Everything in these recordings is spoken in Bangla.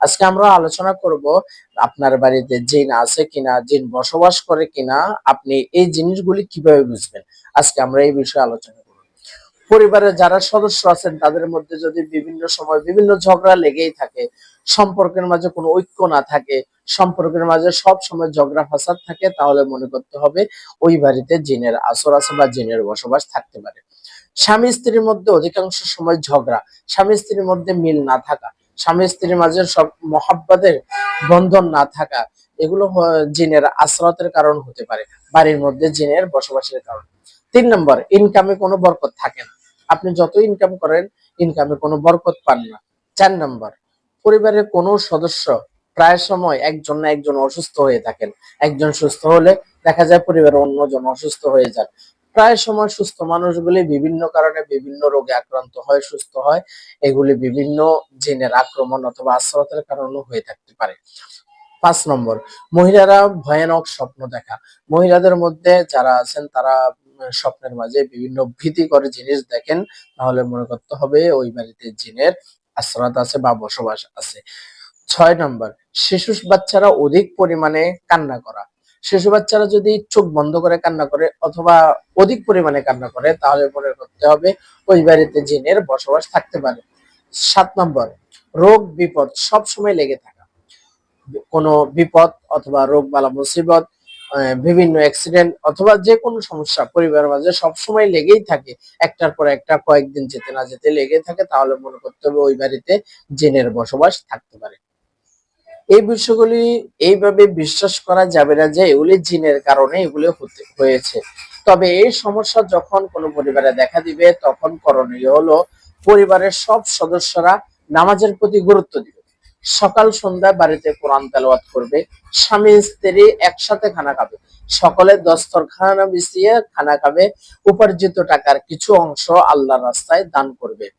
আজকে আমরা আলোচনা করব আপনার বাড়িতে জিন আছে কিনা, জিন বসবাস করে কিনা, আপনি এই জিনিসগুলি কীভাবে বুঝবেন? আজকে আমরা এই বিষয়ে আলোচনা করব। পরিবারের যারা সদস্য আছেন, তাদের মধ্যে যদি বিভিন্ন সময় বিভিন্ন ঝগড়া লেগেই থাকে, সম্পর্কের মাঝে কোনো ঐক্য না থাকে, সম্পর্কের মাঝে সব সময় ঝগড়া ফাসাদ থাকে, তাহলে মনে করতে হবে ওই বাড়িতে জিনের আসর আছে বা জিনের বসবাস থাকতে পারে। স্বামী স্ত্রীর মধ্যে অধিকাংশ সময় ঝগড়া, স্বামী স্ত্রীর মধ্যে মিল না থাকা স্বামী স্ত্রীর মাঝে সব মহাব্বাতের বন্ধন না থাকা, এগুলো জিনের আশ্রতের কারণ হতে পারে, বাড়ির মধ্যে জিনের বসবাসের কারণ। তিন নম্বর ইনকামে কোনো বরকত থাকে না। আপনি যত ইনকাম করেন ইনকামে কোনো বরকত পান না। চার নম্বর, পরিবারের কোনো সদস্য প্রায় সময় একজন না একজন অসুস্থ হয়ে থাকেন। একজন সুস্থ হলে দেখা যায় পরিবারের অন্যজন অসুস্থ হয়ে যান। প্রায় সময় সুস্থ মানুষগুলি বিভিন্ন কারণে বিভিন্ন রোগে আক্রান্ত হয়, সুস্থ হয়। এগুলি বিভিন্ন জিনের আক্রমণ অথবা আশ্রতের কারণে হয়ে থাকতে পারে। পাঁচ নম্বর, মহিলারা ভয়ানক স্বপ্ন দেখা। মহিলাদের মধ্যে যারা আছেন, তারা স্বপ্নের মাঝে বিভিন্ন ভীতিকর জিনিস দেখেন। তাহলে মনে করতে হবে ওই বাড়িতে জিনের আশ্রত আছে বা বসবাস আছে। ছয় নম্বর শিশু বাচ্চারা অধিক পরিমাণে কান্না করা। শিশু বাচ্চারা যদি চোখ বন্ধ করে কান্না করে অথবা অধিক পরিমাণে কান্না করে, তাহলে মনে করতে হবে ওই বাড়িতে জিনের বসবাস থাকতে পারে। সাত নম্বর, রোগ, বিপদ সব সময় লেগে থাকা। কোনো বিপদ অথবা রোগ বালা মুসিবত বিভিন্ন অ্যাক্সিডেন্ট অথবা যে কোনো সমস্যা পরিবারের মাঝে সবসময় লেগেই থাকে। একটার পর একটা কয়েকদিন যেতে না যেতে লেগে থাকে, তাহলে মনে করতে হবে ওই বাড়িতে জিনের বসবাস থাকতে পারে। এই বিষয়গুলি এইভাবে বিশ্বাস করা যাবে না যে এগুলি জিনের কারণে এগুলি হতে হয়েছে। তবে এই সমস্যা যখন কোনো পরিবারে দেখা দিবে, তখন করণীয় হলো পরিবারের সব সদস্যরা নামাজের প্রতি গুরুত্ব দিবে। সকাল সন্ধ্যা বাড়িতে কোরআন তেলাওয়াত করবে। স্বামী স্ত্রী একসাথে খানা খাবে। সকলে দস্তরখানা বিছিয়ে খানা খাবে। উপার্জিত টাকার কিছু অংশ আল্লাহর রাস্তায় দান করবে।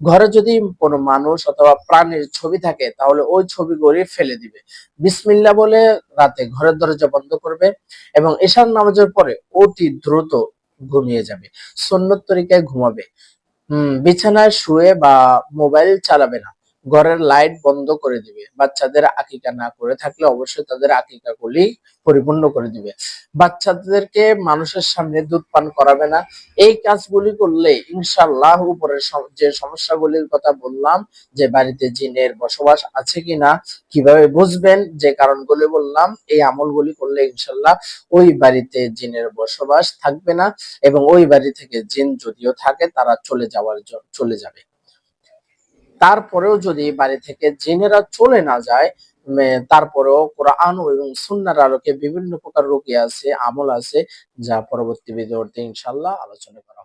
ঘরে যদি কোনো মানুষ অথবা প্রাণীর ছবি থাকে, তাহলে ওই ছবিগুলি ফেলে দিবে। বিসমিল্লা বলে রাতে ঘরের দরজা বন্ধ করবে এবং এশার নামাজের পরে অতি দ্রুত ঘুমিয়ে যাবে। সুন্নত তরিকায় ঘুমাবে। বিছানায় শুয়ে বা মোবাইল চালাবে না। ঘরের লাইট বন্ধ করে দিবে। বাচ্চাদের আকিকা না করে থাকলে অবশ্যই তাদের আকিকা গুলি পরিপূর্ণ করে দিবে। বাচ্চাদেরকে মানুষের সামনে দুধ পান করাবে না। এই কাজগুলি করলে ইনশাল্লাহ উপরের যে সমস্যাগুলির কথা বললাম, যে বাড়িতে জিনের বসবাস আছে কিনা, কীভাবে বুঝবেন, যে কারণগুলি বললাম, এই আমলগুলি করলে ইনশাল্লাহ ওই বাড়িতে জিনের বসবাস থাকবে না এবং ওই বাড়ি থেকে জিন যদিও থাকে, তারা চলে যাওয়ার চলে যাবে। তারপরেও যদি বাড়ি থেকে জেনেরা চলে না যায় তারপরেও কোরআন এবং সুন্নার আলোকে বিভিন্ন প্রকার রোগী আছে, আমল আছে, যা পরবর্তী ভিডিওতে ইনশাল্লাহ আলোচনা করা